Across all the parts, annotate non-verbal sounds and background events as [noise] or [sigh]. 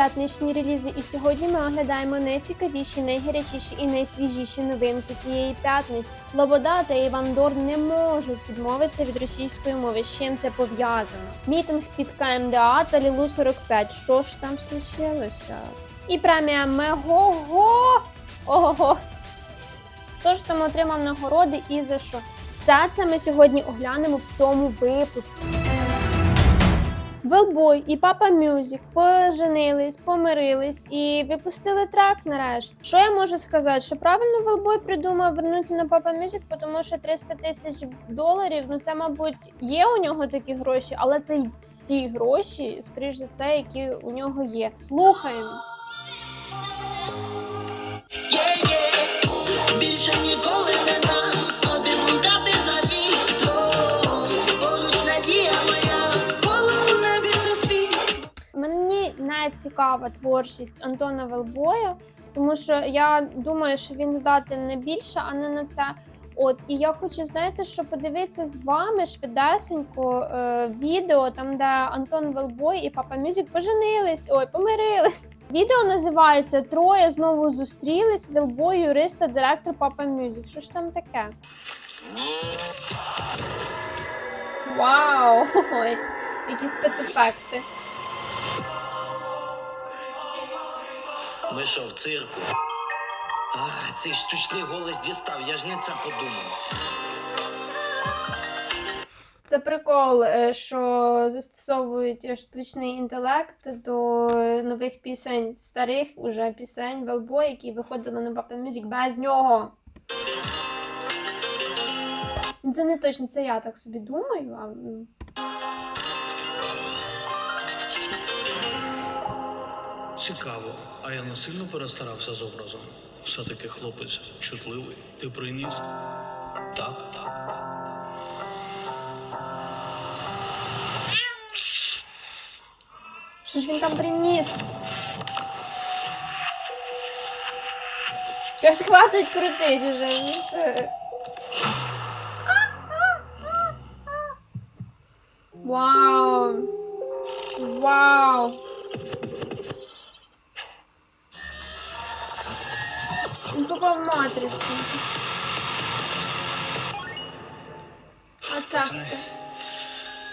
п'ятничні релізи, і сьогодні ми оглядаємо найцікавіші, найгарячіші і найсвіжіші новинки цієї п'ятниці. Лобода та Іван Дор не можуть відмовитися від російської мови. З чим це пов'язано? Мітинг під КМДА та Лілу 45. Що ж там случилося? І премія Мегого. Ого. Хто ж там отримав нагороди і за що? Все це ми сьогодні оглянемо в цьому випуску. Велбой і Папа Мюзік поженились, помирились і випустили трек нарешті. Що я можу сказати? Що правильно Велбой придумав вернутися на Папа Мюзік, тому що 300 тисяч доларів, ну це, мабуть, є у нього такі гроші, але це й всі гроші, скоріш за все, які у нього є. Слухаємо. Більше ніколи не не цікава творчість Антона Велбоя, тому що я думаю, що він здатен не більше, а не на це. От і я хочу знаєте, що подивитися з вами швидесенько е, відео, там де Антон Велбой і Папа Мюзік поженились, ой, помирились. Відео називається Троє знову зустрілись. Велбой, юрист та директор Папа Мюзік. Що ж там таке? Вау! [laughs] Які спецефекти. Ми що в цирку? А, цей штучний голос дістав, я ж не це подумав. Це прикол, е, що застосовують штучний інтелект до нових пісень, старих уже пісень Велбой, які виходили на Apple Music без нього. Ну, Це не точно, це я так собі думаю. А... Цікаво, а я насильно перестарався з образом. Все-таки хлопець чутливий. Ти приніс? Так, так, так. Що ж він там приніс? Ось хватить крутить уже. ну це- Хто?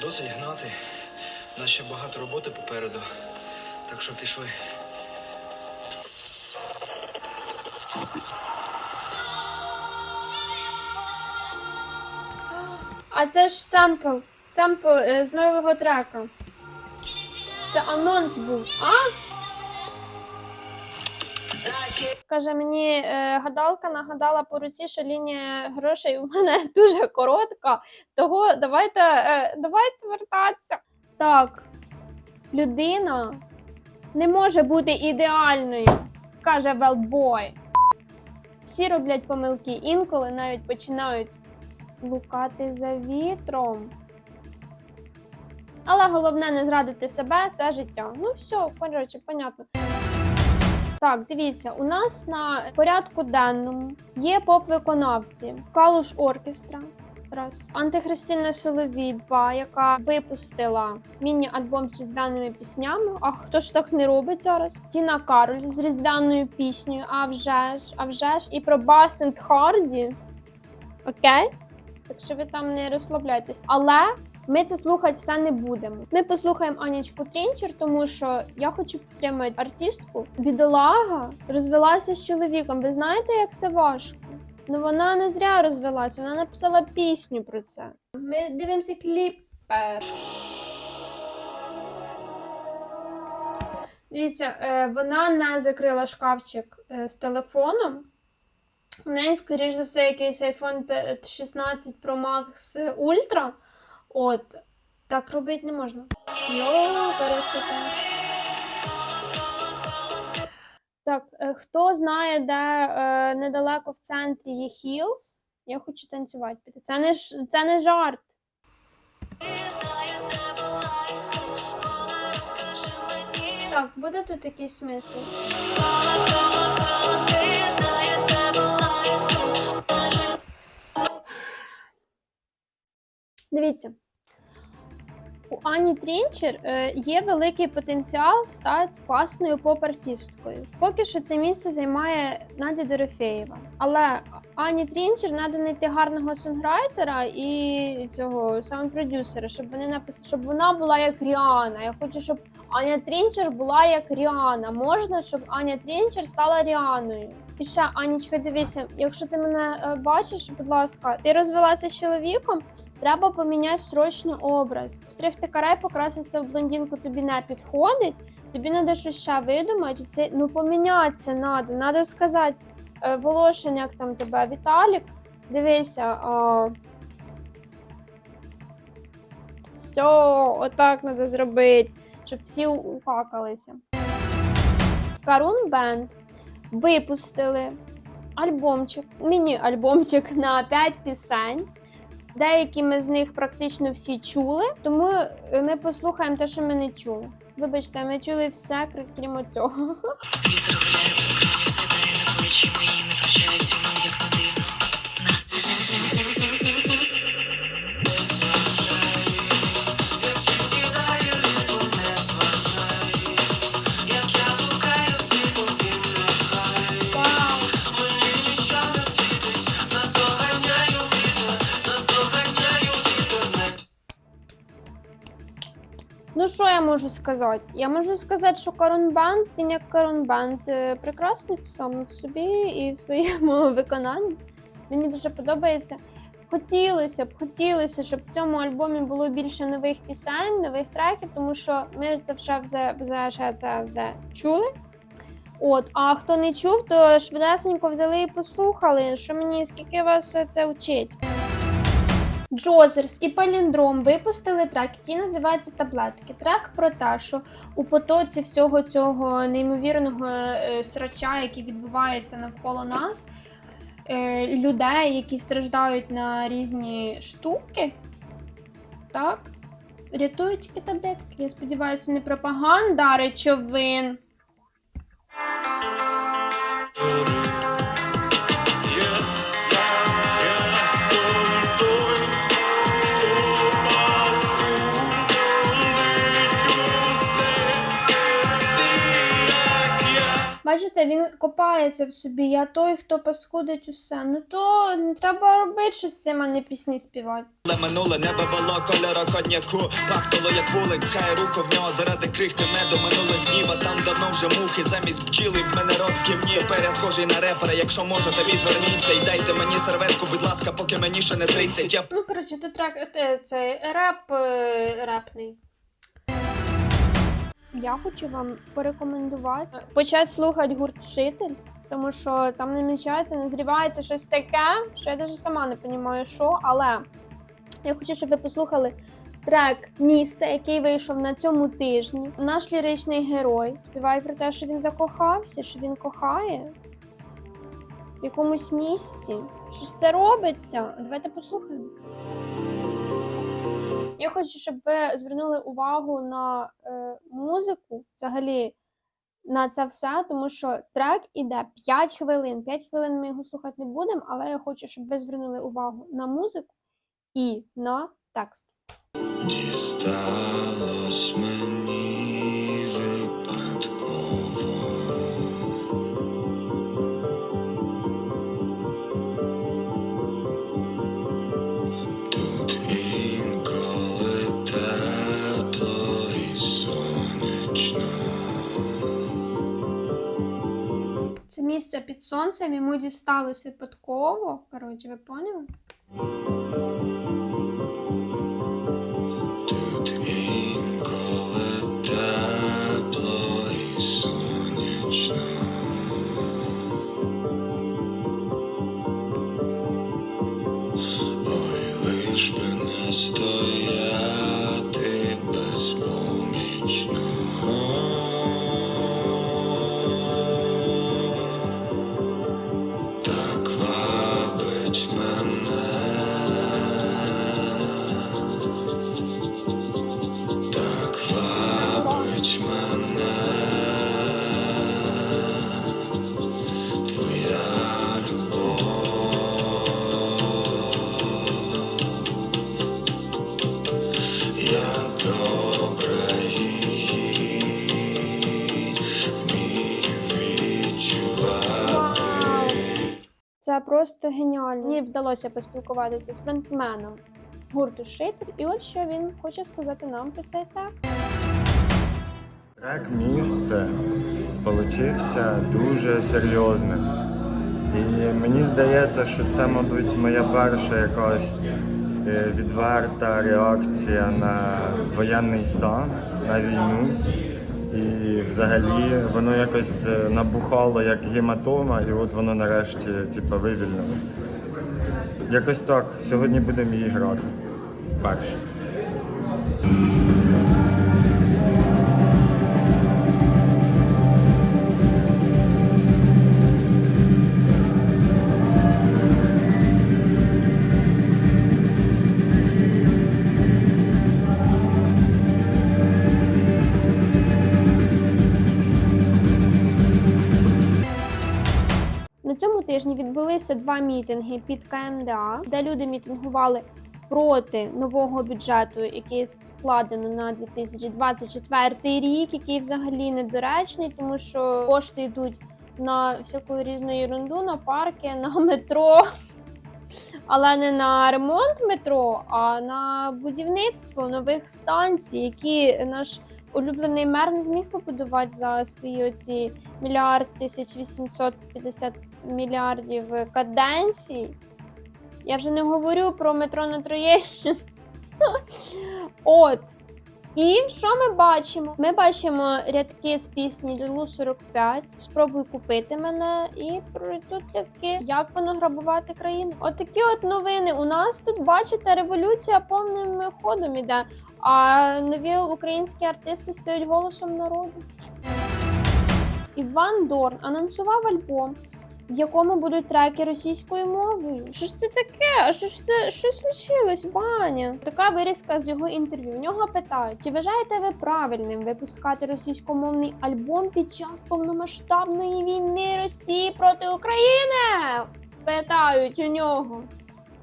досить гнати. У нас ще багато роботи попереду. Так що пішли. А це ж сампл. Сампл е, з нового трека. Це анонс був. А? Каже, мені е, гадалка нагадала по руці, що лінія грошей у мене [laughs] дуже коротка. Того давайте, е, давайте вертатися. Так, людина не може бути ідеальною, каже Велбой. Всі роблять помилки, інколи навіть починають блукати за вітром. Але головне не зрадити себе це життя. Ну, все, коротше, понятно. Так, дивіться, у нас на порядку денному є поп-виконавці Калуш Оркестра. Раз. Антихристина Соловій 2, яка випустила міні-альбом з різдвяними піснями. А хто ж так не робить зараз? Тіна Кароль з різдвяною піснею. А вже ж, а вже ж. І про Басент Харді. Окей? Так що ви там не розслабляйтесь. Але ми це слухати все не будемо. Ми послухаємо Анічку Трінчер, тому що я хочу підтримати артистку. Бідолага розвелася з чоловіком. Ви знаєте, як це важко? Ну вона не зря розвелася, вона написала пісню про це. Ми дивимося кліп. Дивіться, е, вона не закрила шкафчик е, з телефоном. У неї, скоріш за все, якийсь iPhone 16 Pro Max Ultra. От. Так робити не можна. Йо, красота. Так, е, хто знає, де е, недалеко в центрі є Hills, я хочу танцювати. Це не, це не жарт. Так, буде тут якийсь смисл. Дивіться. У Ані Трінчер е, є великий потенціал стати класною поп-артисткою. Поки що це місце займає Надя Дорофеєва. Але Ані Трінчер треба знайти гарного сонграйтера і цього саунд-продюсера, щоб вони напис... щоб вона була як Ріана. Я хочу, щоб Аня Трінчер була як Ріана. Можна, щоб Аня Трінчер стала Ріаною. І ще, Анічка, дивися, якщо ти мене е, бачиш, будь ласка, ти розвелася з чоловіком, треба поміняти срочно образ. Стригти карай, покраситися в блондинку тобі не підходить. Тобі треба щось ще видумати. Це ну помінятися треба. Треба сказати е, Волошин, як там тебе, Віталік. Дивися. А... Все, отак треба зробити, щоб всі укакалися. Карун Бенд випустили альбомчик, міні-альбомчик на 5 пісень. Деякі ми з них практично всі чули, тому е, ми послухаємо те, що ми не чули. Вибачте, ми чули все, крім цього. Вітер гуляє без кронів, сідає на плечі мої, не прощається як не можу сказати? Я можу сказати, що Карун Банд, він як Карун Банд, е, прекрасний в самому в собі і в своєму [laughs] виконанні. Мені дуже подобається. Хотілося б, хотілося, щоб в цьому альбомі було більше нових пісень, нових треків, тому що ми це вже вже, це вже чули. От, а хто не чув, то швидесенько взяли і послухали, що мені скільки вас це вчить. Джозерс і Паліндром випустили трек, який називається Таблетки. Трек про те, що у потоці всього цього неймовірного е, срача, який відбувається навколо нас, е, людей, які страждають на різні штуки, так, рятують тільки таблетки. Я сподіваюся, не пропаганда речовин. Бачите, він копається в собі. Я той, хто паскудить усе. Ну то не треба робити щось з цим, а не пісні співати. Але минуле небо було кольору коньяку Пахнуло як вулик, хай руку в нього заради крихти меду минулих днів А там давно вже мухи замість бджіли в мене рот в кімні Тепер я схожий на репера, якщо можете відверніться І дайте мені серветку, будь ласка, поки мені ще не 30 Я Ну, коротше, тут трек е, цей реп е, репний. Я хочу вам порекомендувати почати слухати гурт Шитель, тому що там намічається, назрівається щось таке, що я навіть сама не розумію, що, але я хочу, щоб ви послухали трек Місце, який вийшов на цьому тижні. Наш ліричний герой співає про те, що він закохався, що він кохає в якомусь місці. Що ж це робиться? Давайте послухаємо. Я хочу, щоб ви звернули увагу на е, музику, взагалі на це все, тому що трек іде 5 хвилин. 5 хвилин ми його слухати не будемо, але я хочу, щоб ви звернули увагу на музику і на текст. Дісталось мені місце під сонцем йому дісталось випадково. Коротше, ви поняли? Тут інколи тепло і сонячно Ой, лиш би не стояти Це просто геніально. Мені вдалося поспілкуватися з фронтменом гурту Шитер, і от що він хоче сказати нам про цей трек. Трек місце получився дуже серйозним. І мені здається, що це, мабуть, моя перша якась е, відверта реакція на воєнний стан, на війну. І взагалі воно якось е, набухало як гематома, і от воно нарешті типу, вивільнилось. Якось так. Сьогодні будемо її грати вперше. Цьому тижні відбулися два мітинги під КМДА, де люди мітингували проти нового бюджету, який складено на 2024 рік, який взагалі недоречний, тому що кошти йдуть на всяку різну ерунду, на парки, на метро. Але не на ремонт метро, а на будівництво нових станцій, які наш улюблений мер не зміг побудувати за свої оці мільярд тисяч 850 мільярдів каденцій. Я вже не говорю про метро на Троєщин. [laughs] От. І що ми бачимо? Ми бачимо рядки з пісні Лілу 45. Спробуй купити мене. І тут рядки, як воно грабувати країну. От такі от новини. У нас тут, бачите, революція повним ходом іде. А нові українські артисти стають голосом народу. Іван Дорн анонсував альбом, в якому будуть треки російською мовою. Що ж це таке? Що ж це що случилось, Баня? Така вирізка з його інтерв'ю. У нього питають: чи вважаєте ви правильним випускати російськомовний альбом під час повномасштабної війни Росії проти України? Питають у нього.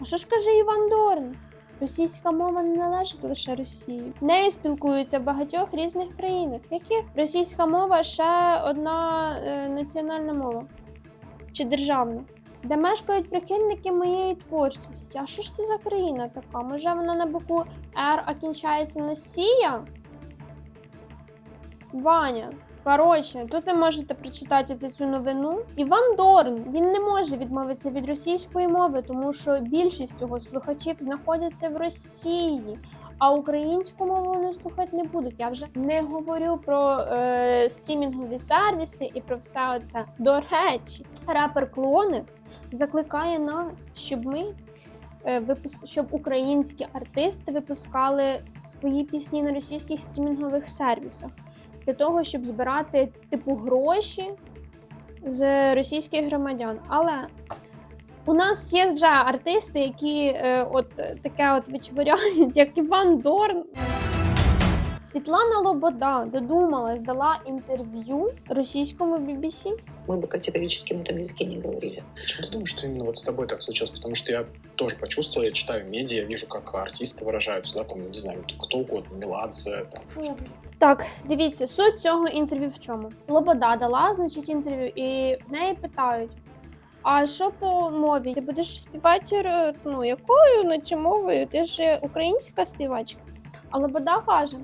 А що ж каже Іван Дорн? Російська мова не належить лише Росії. Нею спілкуються в багатьох різних країнах. Яких російська мова ще одна е, національна мова чи державна, де мешкають прихильники моєї творчості. А що ж це за країна така? Може вона на букву Р, а кінчається на Сія? Ваня. Коротше, тут ви можете прочитати оце цю новину. Іван Дорн він не може відмовитися від російської мови, тому що більшість його слухачів знаходяться в Росії. А українську мову вони слухати не будуть. Я вже не говорю про е, стрімінгові сервіси і про все оце. До речі, рапер Клонекс закликає нас, щоб ми е, випус... щоб українські артисти випускали свої пісні на російських стрімінгових сервісах для того, щоб збирати типу гроші з російських громадян. Але у нас є вже артисти, які е, от таке от вичворяють, [laughs] як Іван Дорн. Світлана Лобода додумалась, дала інтерв'ю російському BBC. мы бы категорически на этом языке не говорили. Почему ты думаешь, что именно вот с тобой так случилось? Потому что я тоже почувствовал, я читаю медиа, я вижу, как артисты выражаются, да, там, не знаю, кто угодно, Меладзе, там, так, дивіться, суть цього інтерв'ю в чому? Лобода дала, значить, інтерв'ю, і в неї питають: а що по мові? Ти будеш співати е, ну, якою наче мовою? Ти ж українська співачка. А Лобода каже: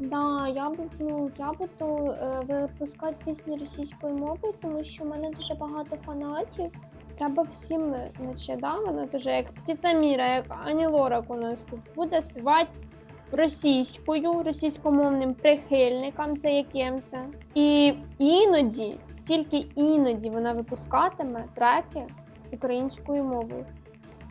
Да, я буду, ну, я буду е, випускати пісні російською мовою, тому що в мене дуже багато фанатів. Треба всім, е, наче, да, вона дуже як птиця міра, як Ані Лорак у нас тут буде співати російською, російськомовним прихильникам, це яким це. І іноді, тільки іноді вона випускатиме треки українською мовою.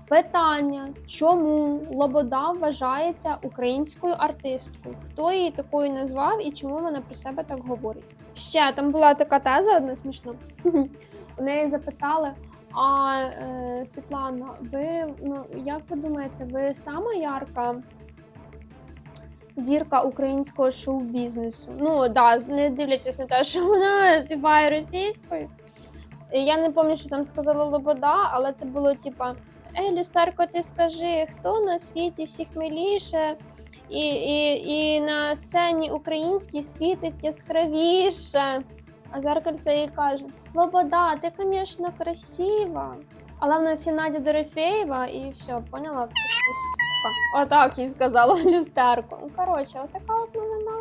Питання, чому Лобода вважається українською артисткою? Хто її такою назвав і чому вона про себе так говорить? Ще там була така теза одна смішна. У неї запитали: а е, Світлана, ви ну як ви думаєте, ви сама ярка зірка українського шоу-бізнесу? Ну да, не дивлячись на те, що вона співає російською. Я не пам'ятаю, що там сказала Лобода, але це було типа: Ей, люстерко, ти скажи, хто на світі всіх миліше і, і, і на сцені українській світить яскравіше. А зеркальце їй каже: Лобода, ти, звісно, красива. Але в нас є Надя Дорофеєва, і все, поняла все. Ти. Отак їй сказала [laughs] люстерку. Ну, Коротше, отака от новина.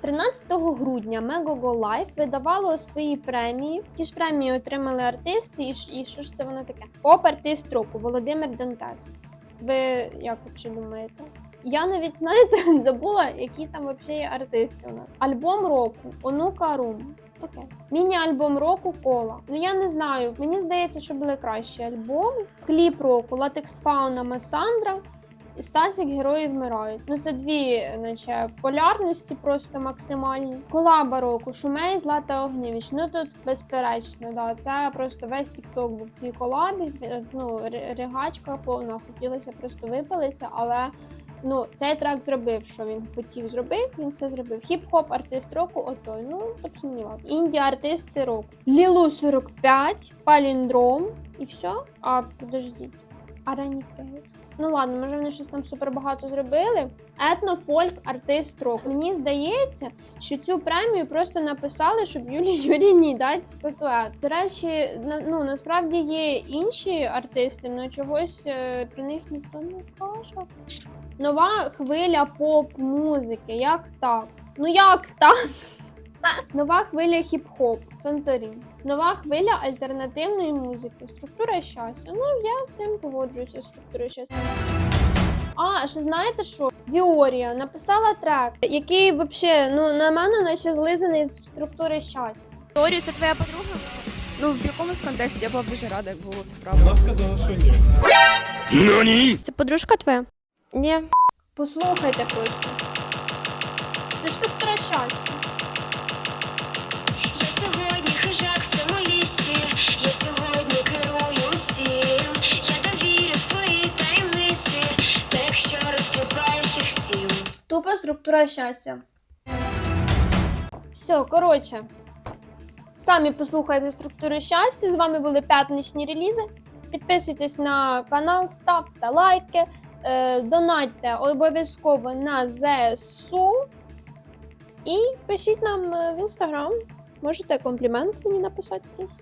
13 грудня Megogo Life видавало свої премії. Ті ж премії отримали артисти, і, і що ж це воно таке? Поп-артист року Володимир Дантес. Ви як взагалі думаєте? Я навіть знаєте [laughs] забула, які там взагалі є артисти у нас. Альбом року Онука Рум. Окей. Міні-альбом року кола. Ну я не знаю. Мені здається, що були кращі альбоми. Кліп року Латекс Фауна Масандра. І Стасік герої вмирають. Ну це дві, наче полярності просто максимальні. Колаба року Шумей, Злата Огнєвіч. Ну тут безперечно, да. Це просто весь тікток був в цій колабі. Е, Ну, ри- ригачка повна, хотілося просто випалитися, але ну цей трек зробив, що він хотів зробити. Він все зробив. Хіп-хоп артист року, отой. Ну тут сумнівав. Інді артисти року. Лілу 45, Паліндром і все. А подождіть. Арені Кейвс. Ну ладно, може вони щось там супер багато зробили. Етнофольк артист року. Мені здається, що цю премію просто написали, щоб Юлії Юрійній дати статует. До речі, ну насправді є інші артисти, але чогось е, про них ніхто не каже. Нова хвиля поп-музики. Як так? Ну як так? Нова хвиля хіп-хоп, Санторін. Нова хвиля альтернативної музики. Структура щастя. Ну, я з цим погоджуюся з структурою щастя. А, ще знаєте що? Віорія написала трек, який взагалі, ну, на мене наче злизаний з структури щастя. Віорія, це твоя подруга? Ну, в якомусь контексті я була б дуже рада, як було це правда. Она сказала, что нет. Це подружка твоя? Ні. Послухайте просто. Це структура щастя. Я сьогодні хижак в цьому лісі, я сьогодні керую усім. Я довірю свої таємниці, та якщо розтріпаєш їх всім. Тупо структура щастя. Все, коротше. Самі послухайте структуру щастя. З вами були п'ятничні релізи. Підписуйтесь на канал, ставте лайки, донатьте обов'язково на ЗСУ. І пишіть нам е, в інстаграм. Можете комплімент мені написати якийсь.